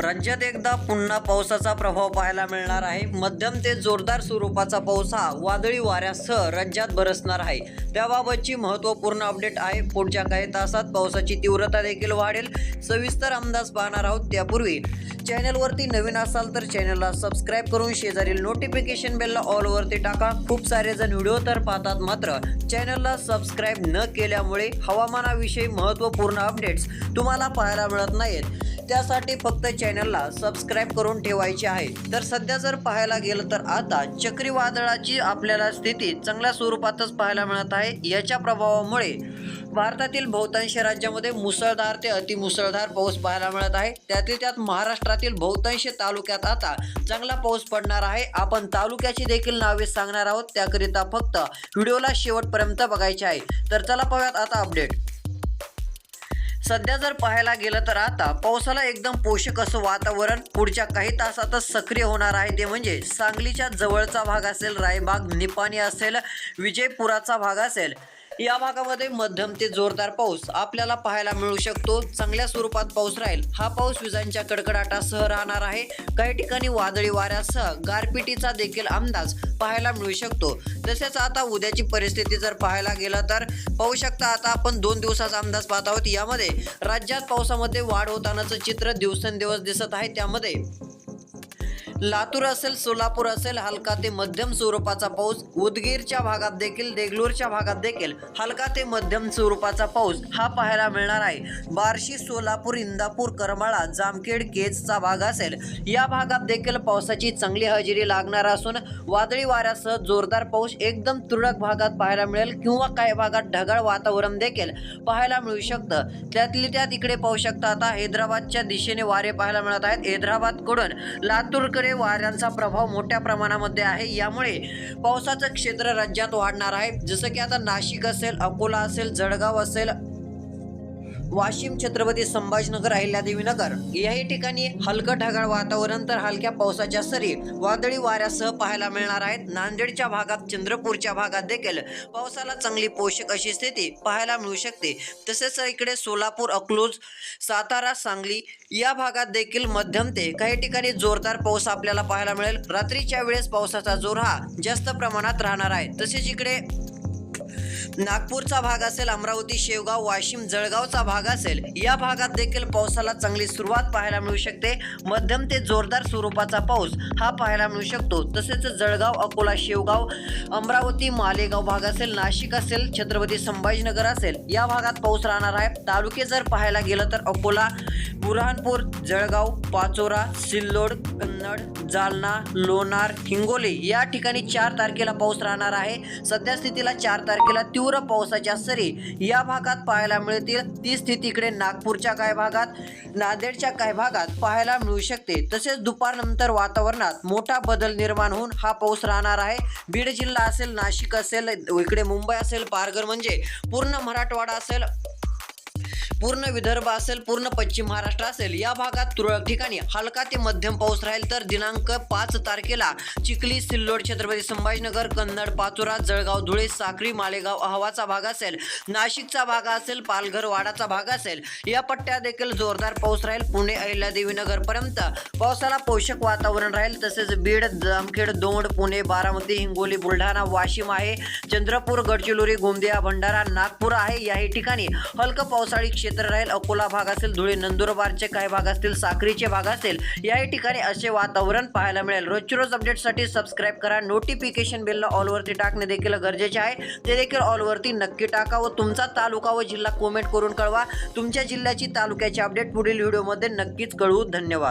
राज्यात एकदा पुन्हा पावसाचा प्रभाव पाहायला मिळणार आहे. मध्यम ते जोरदार स्वरूपाचा पाऊस हा वादळी वाऱ्यासह राज्यात बरसणार आहे. त्याबाबतची महत्त्वपूर्ण अपडेट आहे. पुढच्या काही तासात पावसाची तीव्रता देखील वाढेल. सविस्तर अंदाज पाहणार आहोत त्यापूर्वी. चॅनलवरती नवीन असाल तर चॅनलला सबस्क्राईब करून शेजारील नोटिफिकेशन बेलला ऑलवरती टाका. खूप सारे जण व्हिडिओ तर पाहतात मात्र चॅनलला सबस्क्राईब न केल्यामुळे हवामानाविषयी महत्त्वपूर्ण अपडेट्स तुम्हाला पाहायला मिळत नाहीत. त्यासाठी फक्त चॅनलला सबस्क्राईब करून ठेवायचे आहे. तर सध्या जर पाहायला गेलं तर आता चक्रीवादळाची आपल्याला स्थिती चांगल्या स्वरूपातच पाहायला मिळत आहे. याच्या प्रभावामुळे भारतातील बहुतांश राज्यामध्ये मुसळधार ते अतिमुसळधार पाऊस पाहायला मिळत आहे. त्यातील त्यात महाराष्ट्रातील बहुतांश तालुक्यात आता चांगला पाऊस पडणार आहे. आपण तालुक्याची देखील नावे सांगणार आहोत. त्याकरिता फक्त व्हिडिओला शेवटपर्यंत बघायचे आहे. तर चला पाहूयात आता अपडेट. सध्या जर पाहायला गेलं तर आता पावसाला एकदम पोषक असं वातावरण पुढच्या काही तासातच सक्रिय होणार आहे. ते म्हणजे सांगलीच्या जवळचा भाग असेल रायबाग निपाणी असेल विजयपुराचा भाग असेल. या भागामध्ये मध्यम ते जोरदार पाऊस आपल्याला पाहायला मिळू शकतो. चांगल्या स्वरूपात पाऊस राहील. हा पाऊस विजांच्या कडकडाटासह राहणार आहे. काही ठिकाणी वादळी वाऱ्यासह गारपिटीचा देखील अंदाज पाहायला मिळू शकतो. तसेच आता उद्याची परिस्थिती जर पाहायला गेलं तर पाहू शकता आता आपण दोन दिवसाचा अंदाज पाहत आहोत. यामध्ये राज्यात पावसामध्ये वाढ होतानाचं चित्र दिवसेंदिवस दिसत आहे. त्यामध्ये लातूर असेल सोलापूर असेल हलका ते मध्यम स्वरूपाचा पाऊस उदगीरच्या भागात देखील देगलूरच्या भागात देखील हलका ते मध्यम स्वरूपाचा पाऊस हा पाहायला मिळणार आहे. बार्शी सोलापूर इंदापूर करमाळा जामखेड केजचा भाग असेल या भागात देखील पावसाची चांगली हजेरी लागणार असून वादळी वाऱ्यासह जोरदार पाऊस एकदम तुरळक भागात पाहायला मिळेल किंवा काही भागात ढगाळ वातावरण देखील पाहायला मिळू शकतं. त्यातली त्यात इकडे पाहू शकता आता हैदराबादच्या दिशेने वारे पाहायला मिळत आहेत. हैदराबादकडून लातूरकडे वाऱ्यांचा प्रभाव मोठ्या प्रमाणामध्ये आहे. यामुळे पावसाचं क्षेत्र राज्यात वाढणार आहे. जसं की आता नाशिक असेल अकोला असेल जळगाव असेल वाशिम छत्रपती संभाजीनगर अहिल्यादेवीनगर. याही ठिकाणी हलकं ढगाळ वातावरण तर हलक्या पावसाच्या सरी वादळी वाऱ्यासह पाहायला मिळणार आहेत. नांदेडच्या भागात चंद्रपूरच्या भागात देखील पावसाला चांगली पोषक अशी स्थिती पाहायला मिळू शकते. तसेच इकडे सोलापूर अकलूज सातारा सांगली या भागात देखील मध्यम ते काही ठिकाणी जोरदार पाऊस आपल्याला पाहायला मिळेल. रात्रीच्या वेळेस पावसाचा जोर हा जास्त प्रमाणात राहणार आहे. तसेच इकडे नागपूरचा भाग असेल अमरावती शेवगाव वाशिम जळगावचा भाग असेल या भागात देखील पावसाला चांगली सुरुवात पाहायला मिळू शकते. मध्यम ते जोरदार स्वरूपाचा पाऊस हा पाहायला मिळू शकतो. तसेच जळगाव अकोला शेवगाव अमरावती मालेगाव भाग असेल नाशिक असेल छत्रपती संभाजीनगर असेल या भागात पाऊस राहणार आहे. तालुके जर पाहायला गेलं तर अकोला बुरहानपूर जळगाव पाचोरा सिल्लोड कन्नड जालना लोणार हिंगोली या ठिकाणी चार तारखेला पाऊस राहणार आहे. सध्या स्थितीला चार तारखेला तीव्र पावसाच्या सरी या भागात पाहायला मिळतील. ती स्थिती इकडे नागपूरच्या काही भागात नांदेडच्या काही भागात पाहायला मिळू शकते. तसेच दुपारनंतर वातावरणात मोठा बदल निर्माण होऊन हा पाऊस राहणार आहे. बीड जिल्हा असेल नाशिक असेल इकडे मुंबई असेल पारघर म्हणजे पूर्ण मराठवाडा असेल. पूर्ण विदर्भ असेल पूर्ण पश्चिम महाराष्ट्र असेल या भागात तुरळक ठिकाणी हलका ते मध्यम पाऊस राहील. तर दिनांक पाच तारखेला चिखली सिल्लोड छत्रपती संभाजीनगर कन्नड पाचोरा जळगाव धुळे साक्री मालेगाव अहवाचा भाग असेल नाशिकचा भाग असेल पालघर वाडाचा भाग असेल या पट्ट्या देखील जोरदार पाऊस राहील. पुणे अहिल्यादेवीनगर पर्यंत पावसाला पोषक वातावरण राहील. तसेच बीड जामखेड दोंड पुणे बारामती हिंगोली बुलढाणा वाशिम आहे. चंद्रपूर गडचिरोली गोंदिया भंडारा नागपूर आहे. याही ठिकाणी हलकं पावसाळी क्षेत्र राहील. अकोला भाग असेल धुळे नंदुरबारचे काही भाग असतील साक्रीचे भाग असेल याही ठिकाणी असे वातावरण पाहायला मिळेल. रोजची रोज अपडेटसाठी सबस्क्राईब करा. नोटिफिकेशन बेलला ऑलवरती टाकणे देखील गरजेचे आहे. ते देखील ऑलवरती नक्की टाका व तुमचा तालुका व जिल्हा कमेंट करून कळवा. तुमच्या जिल्ह्याची तालुक्याची अपडेट पुढील व्हिडिओमध्ये नक्कीच कळवू. धन्यवाद.